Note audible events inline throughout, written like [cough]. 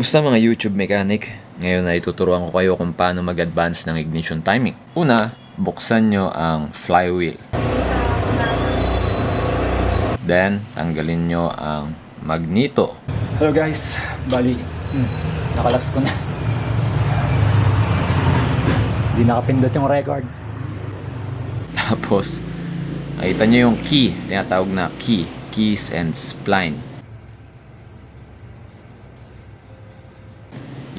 Kumusta mga YouTube mechanic? Ngayon ay tuturuan ko kayo kung paano mag-advance ng ignition timing. Una, buksan nyo ang flywheel. Then, tanggalin nyo ang magneto. Hello guys, bali, hmm, nakalas ko na. Di nakapindot yung record. Tapos, makita nyo yung key, tinatawag na key, keys and spline.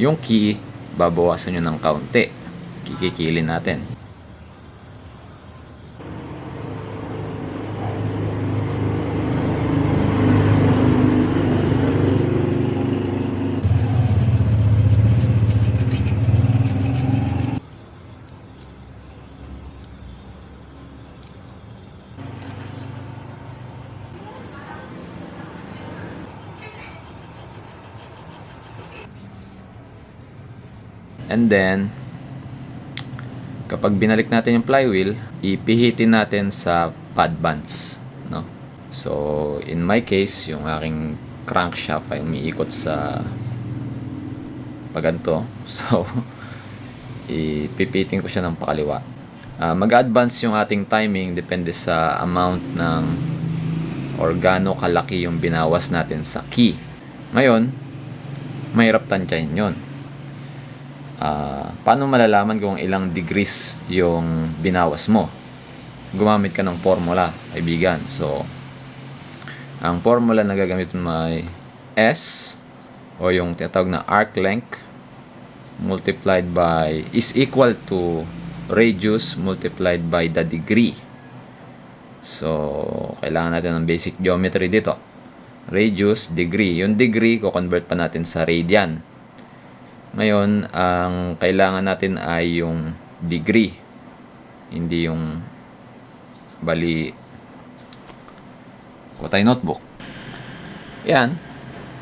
Yung key, babawasan nyo ng kaunti. Kikikilin natin. And then, kapag binalik natin yung flywheel, ipihitin natin sa pad bands. No? So, in my case, yung aking crankshaft ay umiikot sa paganto. [laughs] So, ipipitin ko siya ng pakaliwa. Ah, mag-advance yung ating timing depende sa amount ng or gaano kalaki yung binawas natin sa key. Ngayon, mahirap tansyahin yun. Ah, paano malalaman kung ilang degrees yung binawas mo? Gumamit ka ng formula, kaibigan. So, ang formula na gagamit mo ay S o yung tinatawag na arc length multiplied by is equal to radius multiplied by the degree. So, kailangan natin ng basic geometry dito. Radius, degree. Yung degree, ko-convert pa natin sa radian. Ngayon, ang kailangan natin ay yung degree. Hindi yung bali ko tayo notebook. Yan.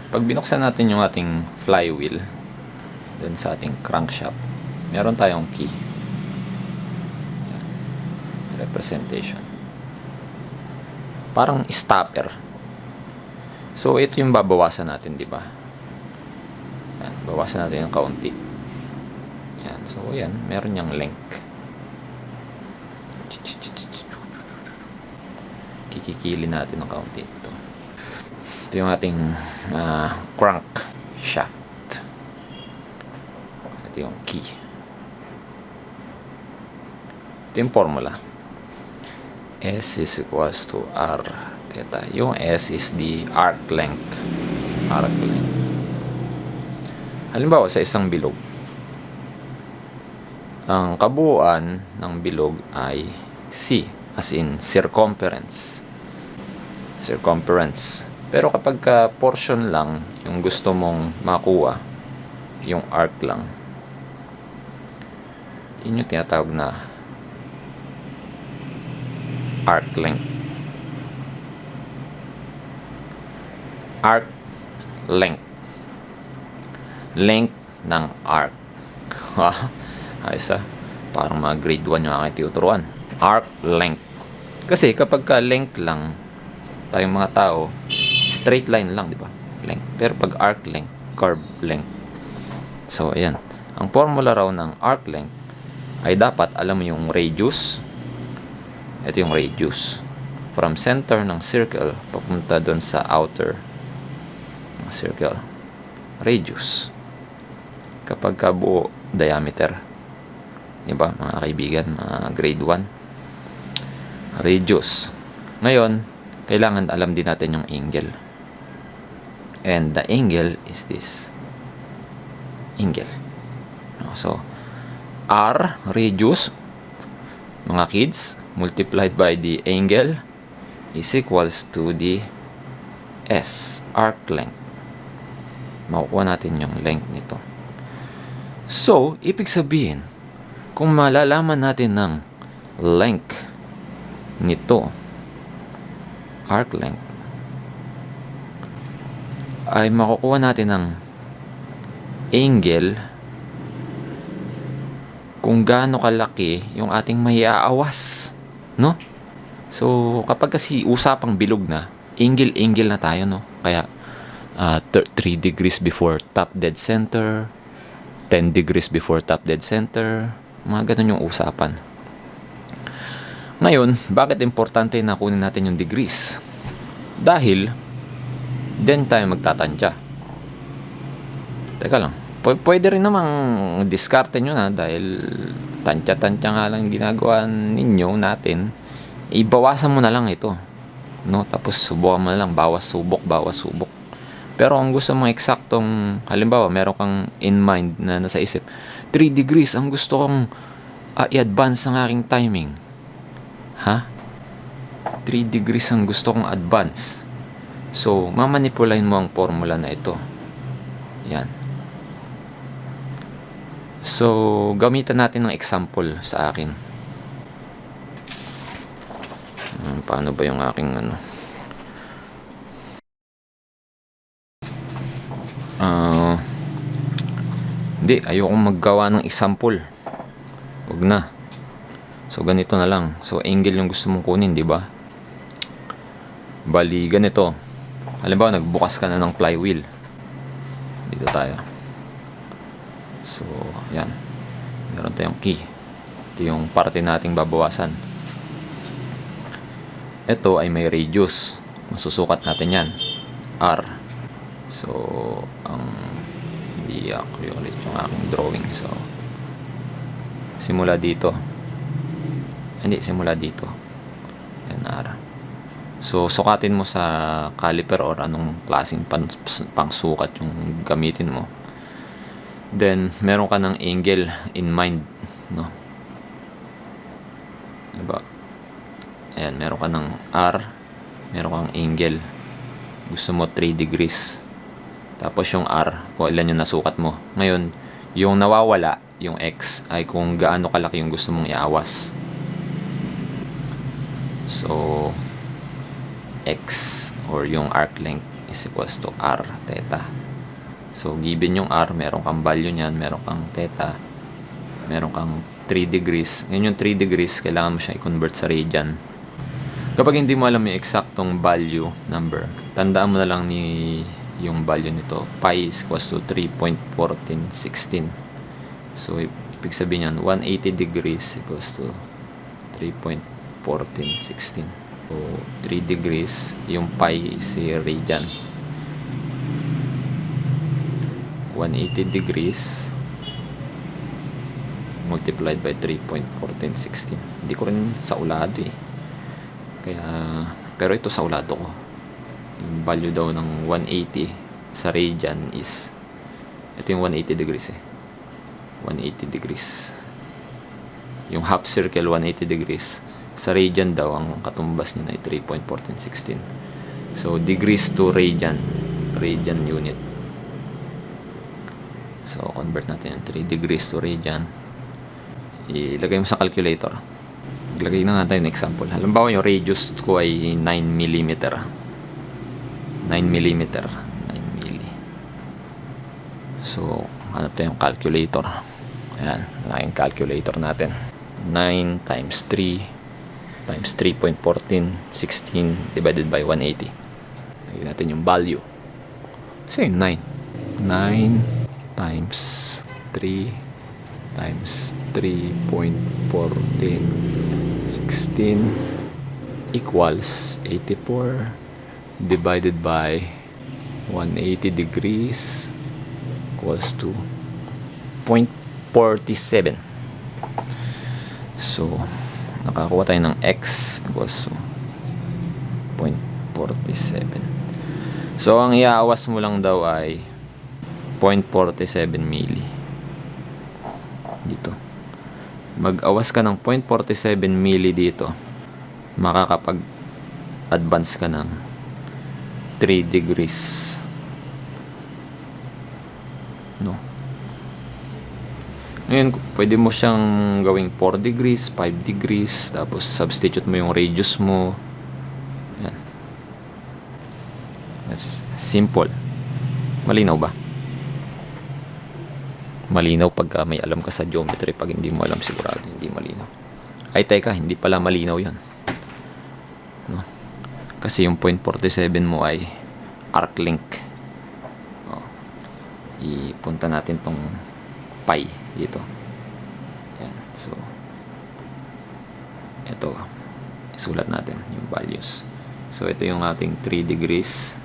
Pag binuksan natin yung ating flywheel dun sa ating crankshaft, meron tayong key. Yan. Representation. Parang stopper. So, ito yung babawasan natin, di ba? Bawasan natin ng kaunti. Yan, so yan, meron niyang length. Kikikili natin ng kaunti ito. Ito yung ating ah, crank shaft. Ito yung key. Ito yung formula. S is equals to R theta. Yung S is the arc length. Arc length. Halimbawa, sa isang bilog, ang kabuuan ng bilog ay C, as in circumference. Circumference. Pero kapag ka portion lang yung gusto mong makuha, yung arc lang, yun yung tinatawag na arc length. Arc length length ng arc. Wow. [laughs] Ayos ah. Parang mga grade 1 yung aking tinuturuan. Arc length. Kasi kapag ka length lang, tayong mga tao, straight line lang, di ba? Length. Pero pag arc length, curve length. So, ayan. Ang formula raw ng arc length ay dapat alam mo yung radius. Ito yung radius. From center ng circle, papunta doon sa outer circle. Radius kapag ka buo diameter. Di ba, mga kaibigan, mga grade 1. Radius. Ngayon, kailangan alam din natin yung angle. And the angle is this. Angle. So, R, radius, mga kids, multiplied by the angle is equals to the S, arc length. Makukuha natin yung length nito. So, ibig sabihin, kung malalaman natin ng length nito, arc length, ay makukuha natin ng angle kung gaano kalaki yung ating maiaawas. No? So, kapag kasi usapang bilog na, angle-angle na tayo, no? Kaya, uh, 3 degrees before top dead center, 10 degrees before top dead center, mga ganun yung usapan. Ngayon, bakit importante na kunin natin yung degrees? Dahil, then tayo magtatansya. Teka lang, P- pwede rin namang diskarte nyo na dahil tansya-tansya nga lang ginagawa ninyo natin, ibawasan mo na lang ito. No? Tapos subukan mo na lang, bawas subok, bawas subok. Pero kung gusto mong eksaktong, halimbawa, meron kang in mind na nasa isip, 3 degrees, ang gusto kong ah, i-advance ang aking timing. Ha? 3 degrees ang gusto kong advance. So, mamanipulahin mo ang formula na ito. Yan. So, gamitan natin ng example sa akin. Hmm, paano ba yung aking ano? Ah, hindi, ayokong maggawa ng example. Huwag na. So, ganito na lang. So, angle yung gusto mong kunin, di ba? Bali, ganito. Halimbawa, nagbukas ka na ng flywheel. Dito tayo. So, yan. Meron tayong key. Ito yung parte nating babawasan. Ito ay may radius. Masusukat natin yan. R. So, ang hindi accurate yung aking drawing. So, simula dito. Hindi, simula dito. Yan, R. So, sukatin mo sa caliper or anong klaseng pan, pangsukat yung gamitin mo. Then, meron ka ng angle in mind, no? Diba? Ayan, meron ka ng R, meron kang angle. Gusto mo 3 degrees. Tapos yung R, kung ilan yung nasukat mo. Ngayon, yung nawawala, yung X, ay kung gaano kalaki yung gusto mong iawas. So, X or yung arc length is equals to R theta. So, given yung R, meron kang value niyan, meron kang theta, meron kang 3 degrees. Ngayon yung 3 degrees, kailangan mo siya i-convert sa radian. Kapag hindi mo alam yung eksaktong value number, tandaan mo na lang ni yung value nito. Pi is equals to 3.1416. So, ibig sabihin yan, 180 degrees equals to 3.1416. So, 3 degrees, yung pi is radian. 180 degrees multiplied by 3.1416. Hindi ko rin sa ulado eh. Kaya, pero ito sa ulado ko. Yung value daw ng 180 sa radian is, ito yung 180 degrees eh. 180 degrees. Yung half circle 180 degrees. Sa radian daw, ang katumbas niya ay 3.1416. So, degrees to radian. Radian unit. So, convert natin yung 3 degrees to radian. Ilagay mo sa calculator. Maglagay na nga tayo ng example. Halimbawa, yung radius ko ay 9 mm. 9 mm. 9 mm. So, hanap tayong calculator. Ayan, laking calculator natin. 9 times 3 times 3.1416 divided by 180. Lagyan natin yung value. Kasi yung 9. 9 times 3 times 3.1416 equals 84 divided by 180 degrees equals to 0.47 so nakakuha tayo ng x equals to 0.47 so ang iaawas mo lang daw ay 0.47 milli. Dito. Mag-awas ka ng 0.47 milli dito. Makakapag advance ka ng 3 degrees. No. Ngayon pwede mo siyang gawing 4 degrees 5 degrees tapos substitute mo yung radius mo. Yan. That's simple. Malinaw ba? Malinaw pagka may alam ka sa geometry pag hindi mo alam sigurado hindi malinaw. Ay teka hindi pala malinaw yan? Kasi yung 0.47 mo ay arc length ipunta natin tong pi dito. Yan. So, ito, isulat natin yung values. So, ito yung ating 3 degrees.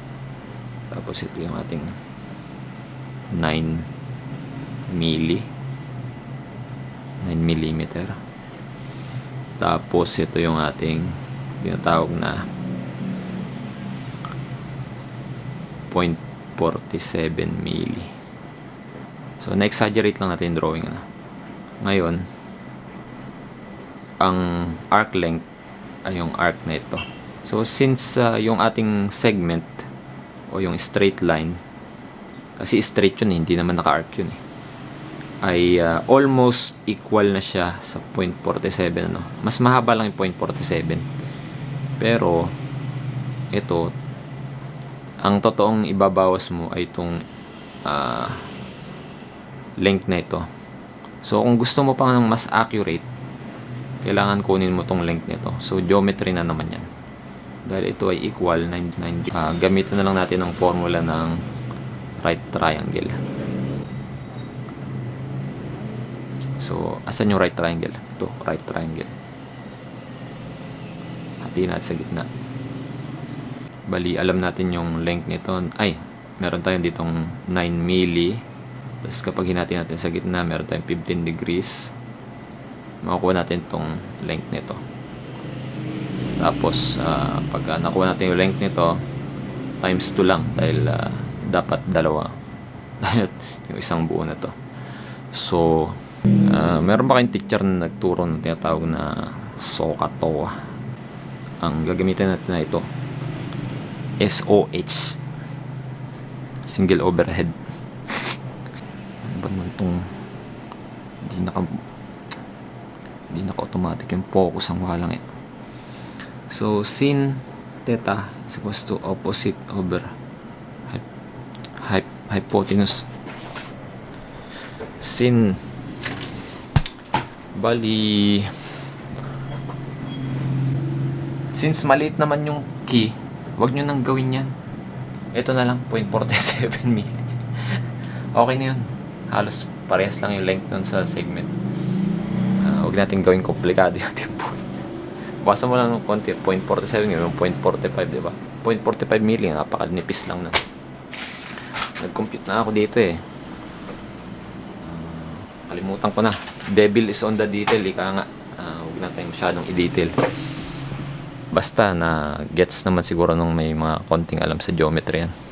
Tapos, ito yung ating 9 milli. 9 millimeter. Tapos, ito yung ating tinatawag na 0.47 milli. So, na-exaggerate lang natin yung drawing. Ano. Ngayon, ang arc length ay yung arc na ito. So, since uh, yung ating segment o yung straight line, kasi straight yun, eh, hindi naman naka-arc yun eh, ay uh, almost equal na siya sa 0.47. Ano? Mas mahaba lang yung 0.47. Pero, ito, ang totoong ibabawas mo ay itong ah, length na ito. So, kung gusto mo pa ng mas accurate, kailangan kunin mo tong length nito. So, geometry na naman yan. Dahil ito ay equal 99. Ah, gamitin na lang natin ang formula ng right triangle. So, asan yung right triangle? Ito, right triangle. Hati natin sa gitna. Bali, alam natin yung length nito. Ay, meron tayong ditong 9 milli. Tapos kapag hinati natin sa gitna, meron tayong 15 degrees. Makukuha natin tong length nito. Tapos, ah, pag nakuha natin yung length nito, times 2 lang. Dahil ah, dapat dalawa. [laughs] Yung isang buo na to. So, ah, meron ba kayong teacher na nagturo ng tinatawag na SOHCAHTOA? Ang gagamitin natin na ito, SOH single overhead. Ano ba naman itong hindi naka hindi naka automatic yung focus ang walang eh. So sin theta is equals to opposite over hy- hypotenuse. Sin bali since maliit naman yung key Huwag nyo nang gawin yan. Ito na lang, 0.47 mil. [laughs] okay na yun. Halos parehas lang yung length nun sa segment. Ah, huwag natin gawin komplikado [laughs] yung ating point. Basa mo lang ng konti, 0.47 yun, 0.45, di ba? 0.45 mili, napakanipis lang na. Nag-compute na ako dito eh. Ah, kalimutan ko na. Devil is on the detail, ika nga. Ah, huwag natin masyadong i-detail. Basta na gets naman siguro nung may mga konting alam sa geometry yan.